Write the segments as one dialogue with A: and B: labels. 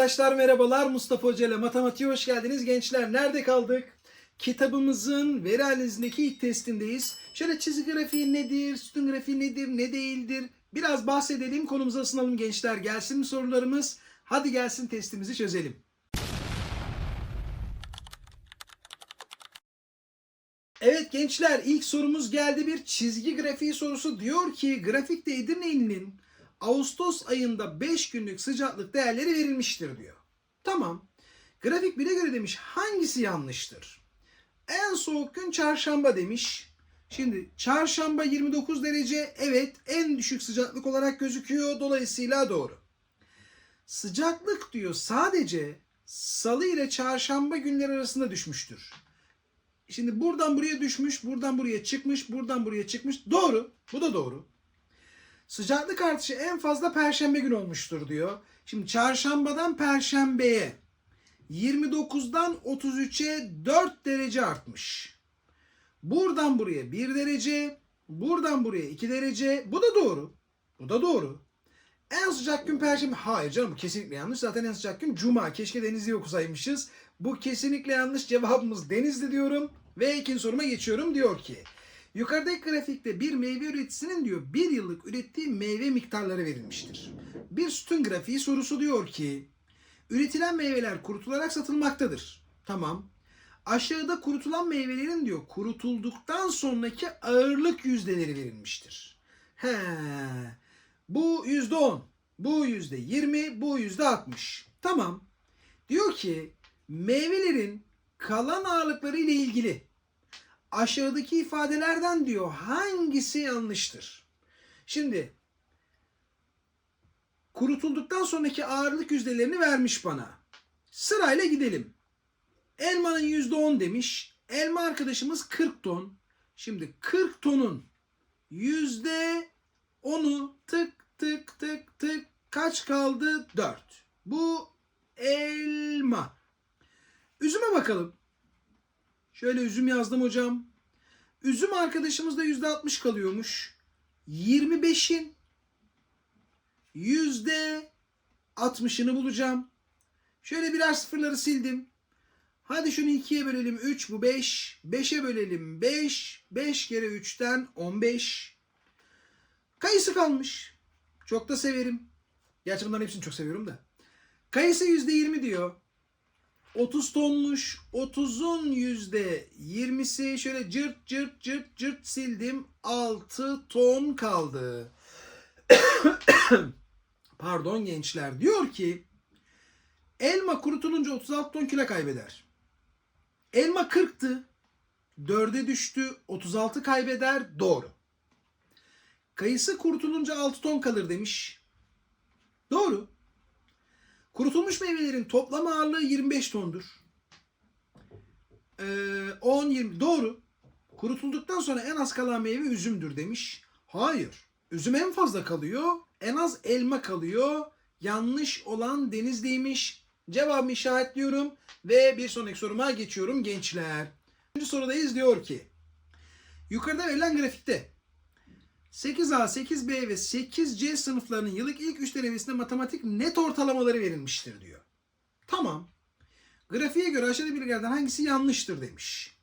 A: Arkadaşlar merhabalar Mustafa Hoca ile matematiğe hoş geldiniz gençler. Nerede kaldık? Kitabımızın veri analizindeki ilk testindeyiz. Şöyle çizgi grafiği nedir, sütun grafiği nedir, ne değildir? Biraz bahsedelim, konumuza ısınalım gençler. Gelsin mi sorularımız? Hadi gelsin testimizi çözelim. Evet gençler ilk sorumuz geldi bir çizgi grafiği sorusu. Diyor ki grafikte Edirne'nin Ağustos ayında 5 günlük sıcaklık değerleri verilmiştir diyor. Tamam. Grafik 1'e göre demiş hangisi yanlıştır? En soğuk gün çarşamba demiş. Şimdi çarşamba 29 derece evet en düşük sıcaklık olarak gözüküyor. Dolayısıyla doğru. Sıcaklık diyor sadece salı ile çarşamba günleri arasında düşmüştür. Şimdi buradan buraya düşmüş, buradan buraya çıkmış, buradan buraya çıkmış. Doğru. Bu da doğru. Sıcaklık artışı en fazla perşembe günü olmuştur diyor. Şimdi çarşambadan perşembeye 29'dan 33'e 4 derece artmış. Buradan buraya 1 derece, buradan buraya 2 derece. Bu da doğru. Bu da doğru. En sıcak gün perşembe. Hayır canım kesinlikle yanlış. Zaten en sıcak gün cuma. Keşke Denizli okusaymışız. Bu kesinlikle yanlış. Cevabımız Denizli diyorum. Ve ikinci soruma geçiyorum. Diyor ki Yukarıdaki grafikte bir meyve üreticisinin diyor bir yıllık ürettiği meyve miktarları verilmiştir. Bir sütun grafiği sorusu diyor ki üretilen meyveler kurutularak satılmaktadır. Tamam. Aşağıda kurutulan meyvelerin diyor kurutulduktan sonraki ağırlık yüzdeleri verilmiştir. He. Bu yüzde on, bu yüzde yirmi, bu yüzde altmış. Tamam. Diyor ki meyvelerin kalan ağırlıkları ile ilgili aşağıdaki ifadelerden diyor hangisi yanlıştır? Şimdi kurutulduktan sonraki ağırlık yüzdelerini vermiş bana. Sırayla gidelim. Elmanın yüzde on demiş. Elma arkadaşımız 40 ton. Şimdi 40 tonun yüzde onu tık tık tık tık kaç kaldı? 4. Bu elma. Üzüme bakalım. Şöyle üzüm yazdım hocam. Üzüm arkadaşımızda yüzde 60 kalıyormuş. 25'in yüzde 60'ını bulacağım. Şöyle birer sıfırları sildim. Hadi şunu ikiye bölelim 3 bu 5. 5'e bölelim 5. 5 kere 3'ten 15. Kayısı kalmış. Çok da severim. Gerçi bunların hepsini çok seviyorum da. Kayısı %20 diyor. 30 tonmuş. 30'un yüzde 20'si şöyle cırt cırt cırt cırt sildim. 6 ton kaldı. Pardon gençler. Diyor ki elma kurutulunca 36 ton kilo kaybeder. Elma 40'tı. 4'e düştü. 36 kaybeder. Doğru. Kayısı kurutulunca 6 ton kalır demiş. Doğru. Kurutulmuş meyvelerin toplam ağırlığı 25 tondur. Ee, 10 20 doğru. Kurutulduktan sonra en az kalan meyve üzümdür demiş. Hayır. Üzüm en fazla kalıyor. En az elma kalıyor. Yanlış olan Denizli'ymiş. Cevabımı işaretliyorum ve bir sonraki soruma geçiyorum gençler. Üçüncü sorudayız diyor ki yukarıda verilen grafikte 8A, 8B ve 8C sınıflarının yıllık ilk 3 denemesinde matematik net ortalamaları verilmiştir diyor. Tamam. Grafiğe göre aşağıda bilgilerden hangisi yanlıştır demiş.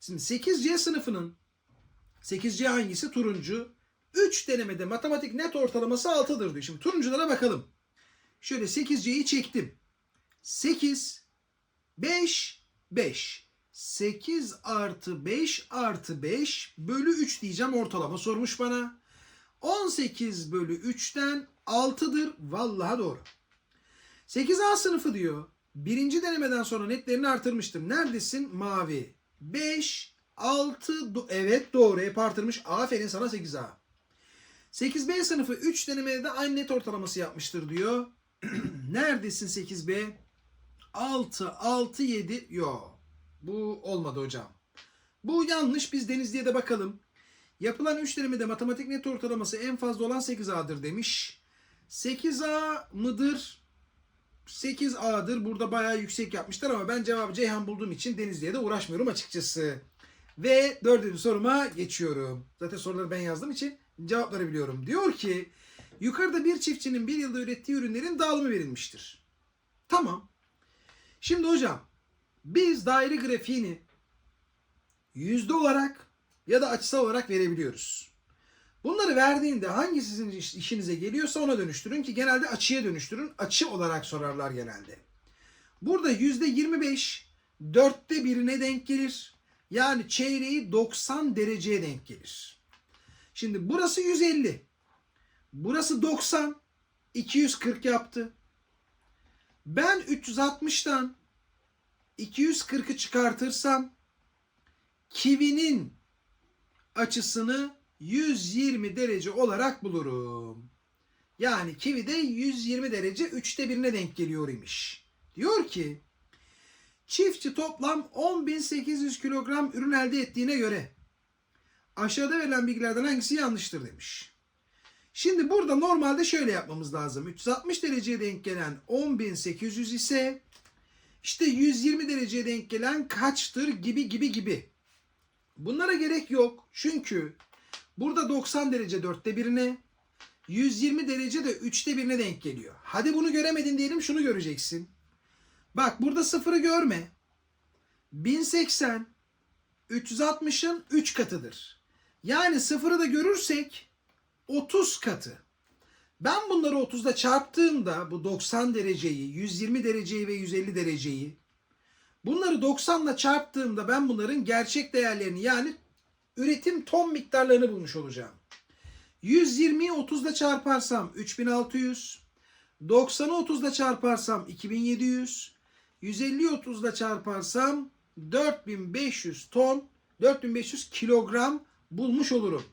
A: Şimdi 8C sınıfının 8C hangisi? Turuncu. 3 denemede matematik net ortalaması 6'dır diyor. Şimdi turunculara bakalım. Şöyle 8C'yi çektim. 8, 5, 5. 8 artı 5 artı 5 bölü 3 diyeceğim ortalama sormuş bana. 18 bölü 3'ten 6'dır. Vallahi doğru. 8A sınıfı diyor. Birinci denemeden sonra netlerini artırmıştım. Neredesin? Mavi. 5, 6, do- evet doğru. Hep artırmış. Aferin sana 8A. 8B sınıfı 3 denemede de aynı net ortalaması yapmıştır diyor. Neredesin 8B? 6, 6, 7. Yok. Bu olmadı hocam. Bu yanlış. Biz Denizli'ye de bakalım. Yapılan 3 denemede matematik net ortalaması en fazla olan 8A'dır demiş. 8A mıdır? 8A'dır. Burada bayağı yüksek yapmışlar ama ben cevabı Ceyhan bulduğum için Denizli'ye de uğraşmıyorum açıkçası. Ve dördüncü soruma geçiyorum. Zaten soruları ben yazdığım için cevapları biliyorum. Diyor ki yukarıda bir çiftçinin bir yılda ürettiği ürünlerin dağılımı verilmiştir. Tamam. Şimdi hocam biz daire grafiğini yüzde olarak ya da açısal olarak verebiliyoruz. Bunları verdiğinde hangisi sizin iş- işinize geliyorsa ona dönüştürün ki genelde açıya dönüştürün. Açı olarak sorarlar genelde. Burada yüzde 25 dörtte birine denk gelir. Yani çeyreği 90 dereceye denk gelir. Şimdi burası 150. Burası 90. 240 yaptı. Ben 360'tan 240'ı çıkartırsam kivinin açısını 120 derece olarak bulurum. Yani kivi de 120 derece 3'te birine denk geliyor imiş. Diyor ki çiftçi toplam 10.800 kilogram ürün elde ettiğine göre aşağıda verilen bilgilerden hangisi yanlıştır demiş. Şimdi burada normalde şöyle yapmamız lazım. 360 dereceye denk gelen 10.800 ise işte 120 dereceye denk gelen kaçtır gibi gibi gibi. Bunlara gerek yok. Çünkü burada 90 derece dörtte birine 120 derece de üçte birine denk geliyor. Hadi bunu göremedin diyelim şunu göreceksin. Bak burada sıfırı görme. 1080 360'ın 3 katıdır. Yani sıfırı da görürsek 30 katı. Ben bunları 30'da çarptığımda bu 90 dereceyi, 120 dereceyi ve 150 dereceyi bunları 90 ile çarptığımda ben bunların gerçek değerlerini yani üretim ton miktarlarını bulmuş olacağım. 120'yi 30 ile çarparsam 3600, 90'ı 30 ile çarparsam 2700, 150'yi 30 ile çarparsam 4500 ton, 4500 kilogram bulmuş olurum.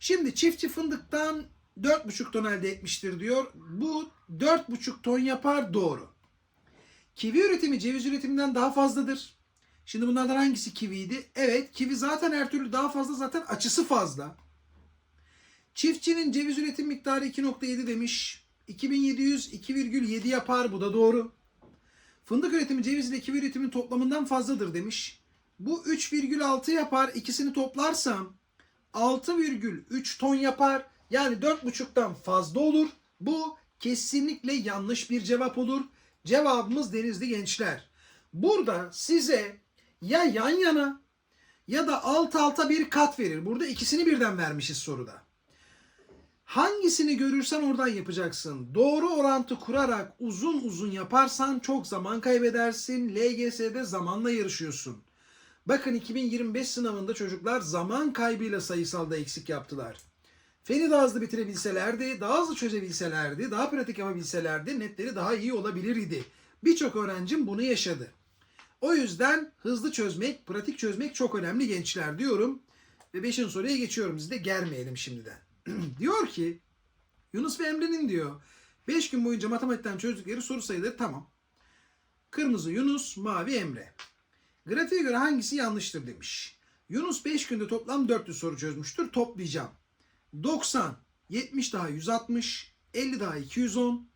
A: Şimdi çiftçi fındıktan 4,5 ton elde etmiştir diyor. Bu 4,5 ton yapar doğru. Kivi üretimi ceviz üretiminden daha fazladır. Şimdi bunlardan hangisi kiviydi? Evet kivi zaten her türlü daha fazla zaten açısı fazla. Çiftçinin ceviz üretim miktarı 2.7 demiş. 2700 2,7 yapar bu da doğru. Fındık üretimi ceviz ile kivi üretimin toplamından fazladır demiş. Bu 3,6 yapar. İkisini toplarsam 6,3 ton yapar. Yani 4,5'tan fazla olur. Bu kesinlikle yanlış bir cevap olur. Cevabımız Denizli gençler. Burada size ya yan yana ya da alt alta bir kat verir. Burada ikisini birden vermişiz soruda. Hangisini görürsen oradan yapacaksın. Doğru orantı kurarak uzun uzun yaparsan çok zaman kaybedersin. LGS'de zamanla yarışıyorsun. Bakın 2025 sınavında çocuklar zaman kaybıyla sayısalda eksik yaptılar. Feni daha hızlı bitirebilselerdi, daha hızlı çözebilselerdi, daha pratik yapabilselerdi netleri daha iyi olabilir idi. Birçok öğrencim bunu yaşadı. O yüzden hızlı çözmek, pratik çözmek çok önemli gençler diyorum. Ve 5. soruya geçiyorum. Sizi de germeyelim şimdiden. diyor ki Yunus ve Emre'nin diyor 5 gün boyunca matematikten çözdükleri soru sayıları tamam. Kırmızı Yunus, mavi Emre. Grafiğe göre hangisi yanlıştır demiş. Yunus 5 günde toplam 400 soru çözmüştür. Toplayacağım. 90, 70 daha 160, 50 daha 210,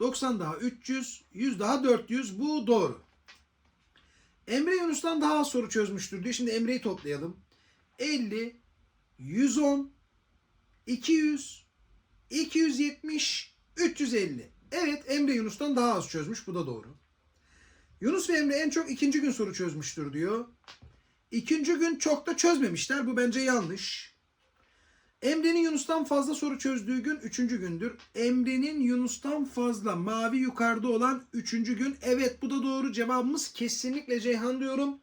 A: 90 daha 300, 100 daha 400. Bu doğru. Emre Yunus'tan daha az soru çözmüştür diyor. Şimdi Emre'yi toplayalım. 50, 110, 200, 270, 350. Evet Emre Yunus'tan daha az çözmüş. Bu da doğru. Yunus ve Emre en çok ikinci gün soru çözmüştür diyor. İkinci gün çok da çözmemişler. Bu bence yanlış. Emre'nin Yunus'tan fazla soru çözdüğü gün üçüncü gündür. Emre'nin Yunus'tan fazla mavi yukarıda olan üçüncü gün. Evet bu da doğru. Cevabımız kesinlikle Ceyhan diyorum.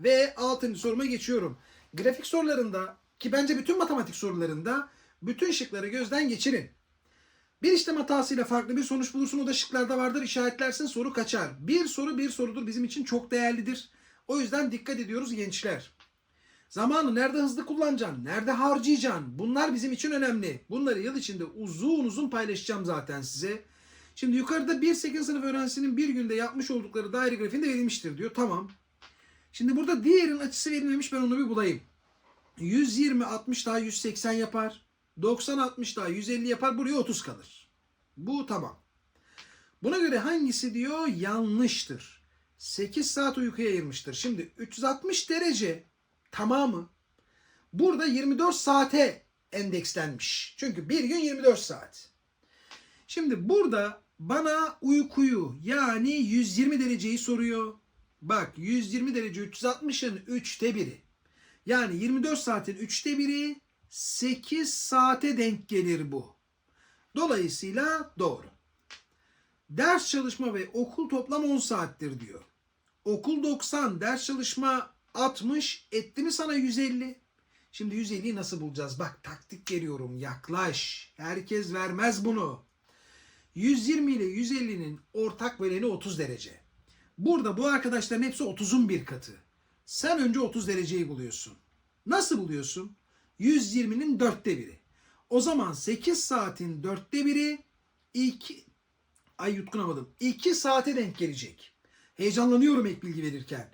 A: Ve altıncı soruma geçiyorum. Grafik sorularında ki bence bütün matematik sorularında bütün şıkları gözden geçirin. Bir işlem hatasıyla farklı bir sonuç bulursun. O da şıklarda vardır. İşaretlersin soru kaçar. Bir soru bir sorudur. Bizim için çok değerlidir. O yüzden dikkat ediyoruz gençler. Zamanı nerede hızlı kullanacaksın? Nerede harcayacaksın? Bunlar bizim için önemli. Bunları yıl içinde uzun uzun paylaşacağım zaten size. Şimdi yukarıda 1-8 sınıf öğrencisinin bir günde yapmış oldukları daire grafiğinde verilmiştir diyor. Tamam. Şimdi burada diğerin açısı verilmemiş. Ben onu bir bulayım. 120 60 daha 180 yapar. 90 60 daha 150 yapar. Buraya 30 kalır. Bu tamam. Buna göre hangisi diyor yanlıştır. 8 saat uykuya ayırmıştır. Şimdi 360 derece tamamı burada 24 saate endekslenmiş. Çünkü bir gün 24 saat. Şimdi burada bana uykuyu yani 120 dereceyi soruyor. Bak 120 derece 360'ın 3'te biri. Yani 24 saatin 3'te biri 8 saate denk gelir bu. Dolayısıyla doğru. Ders çalışma ve okul toplam 10 saattir diyor. Okul 90, ders çalışma 60, etti mi sana 150? Şimdi 150'yi nasıl bulacağız? Bak taktik veriyorum, yaklaş. Herkes vermez bunu. 120 ile 150'nin ortak böleni 30 derece. Burada bu arkadaşların hepsi 30'un bir katı. Sen önce 30 dereceyi buluyorsun. Nasıl buluyorsun? 120'nin dörtte biri. O zaman 8 saatin dörtte biri 2 ay yutkunamadım. 2 saate denk gelecek. Heyecanlanıyorum ek bilgi verirken.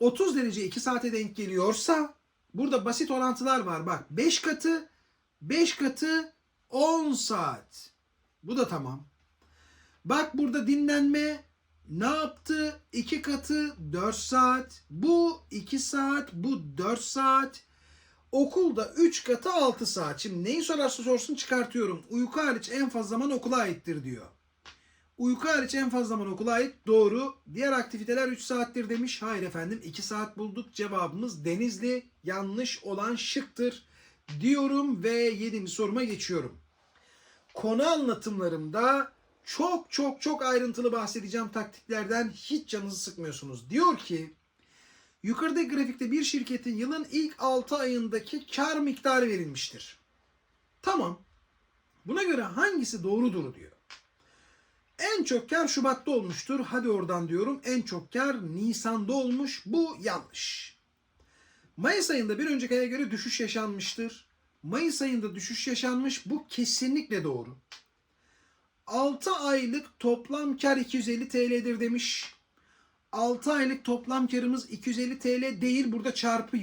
A: 30 derece 2 saate denk geliyorsa burada basit orantılar var. Bak 5 katı 5 katı 10 saat. Bu da tamam. Bak burada dinlenme ne yaptı? 2 katı 4 saat. Bu 2 saat, bu 4 saat. Okulda 3 katı 6 saat. Şimdi neyi sorarsa sorsun çıkartıyorum. Uyku hariç en fazla zaman okula aittir diyor. Uyku hariç en fazla zaman okula ait. Doğru. Diğer aktiviteler 3 saattir demiş. Hayır efendim 2 saat bulduk. Cevabımız Denizli. Yanlış olan şıktır diyorum ve 7. soruma geçiyorum. Konu anlatımlarımda çok çok çok ayrıntılı bahsedeceğim taktiklerden hiç canınızı sıkmıyorsunuz. Diyor ki yukarıdaki grafikte bir şirketin yılın ilk 6 ayındaki kar miktarı verilmiştir. Tamam. Buna göre hangisi doğrudur diyor. En çok kar Şubat'ta olmuştur. Hadi oradan diyorum. En çok kar Nisan'da olmuş. Bu yanlış. Mayıs ayında bir önceki aya göre düşüş yaşanmıştır. Mayıs ayında düşüş yaşanmış. Bu kesinlikle doğru. 6 aylık toplam kar 250 TL'dir demiş. 6 aylık toplam karımız 250 TL değil. Burada çarpı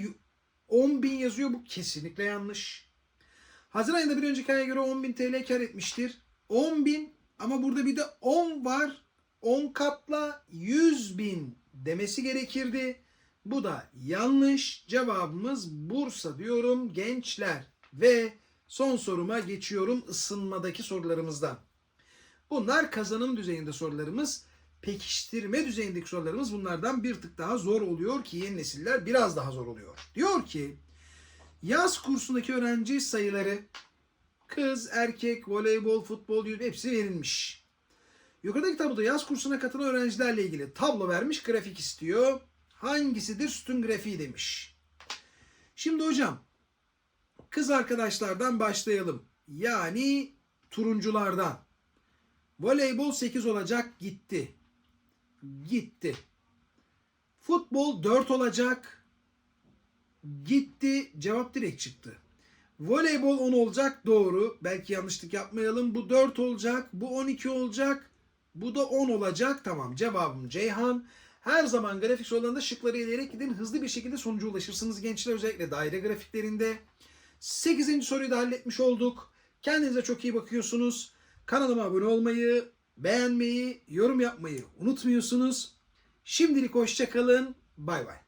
A: 10 bin yazıyor. Bu kesinlikle yanlış. Haziran ayında bir önceki aya göre 10 bin TL kar etmiştir. 10 bin ama burada bir de 10 var. 10 katla 100 bin demesi gerekirdi. Bu da yanlış. Cevabımız Bursa diyorum gençler. Ve son soruma geçiyorum ısınmadaki sorularımızdan. Bunlar kazanım düzeyinde sorularımız. Pekiştirme düzeyindeki sorularımız bunlardan bir tık daha zor oluyor ki yeni nesiller biraz daha zor oluyor. Diyor ki yaz kursundaki öğrenci sayıları kız, erkek, voleybol, futbol, yürüyüş hepsi verilmiş. Yukarıdaki tabloda yaz kursuna katılan öğrencilerle ilgili tablo vermiş, grafik istiyor. Hangisidir sütun grafiği demiş. Şimdi hocam kız arkadaşlardan başlayalım. Yani turunculardan. Voleybol 8 olacak gitti. Gitti. Futbol 4 olacak. Gitti. Cevap direkt çıktı. Voleybol 10 olacak doğru. Belki yanlışlık yapmayalım. Bu 4 olacak. Bu 12 olacak. Bu da 10 olacak. Tamam cevabım Ceyhan. Her zaman grafik sorularında şıkları eleyerek gidin. Hızlı bir şekilde sonuca ulaşırsınız gençler özellikle daire grafiklerinde. 8. soruyu da halletmiş olduk. Kendinize çok iyi bakıyorsunuz. Kanalıma abone olmayı, beğenmeyi, yorum yapmayı unutmuyorsunuz. Şimdilik hoşçakalın. Bay bay.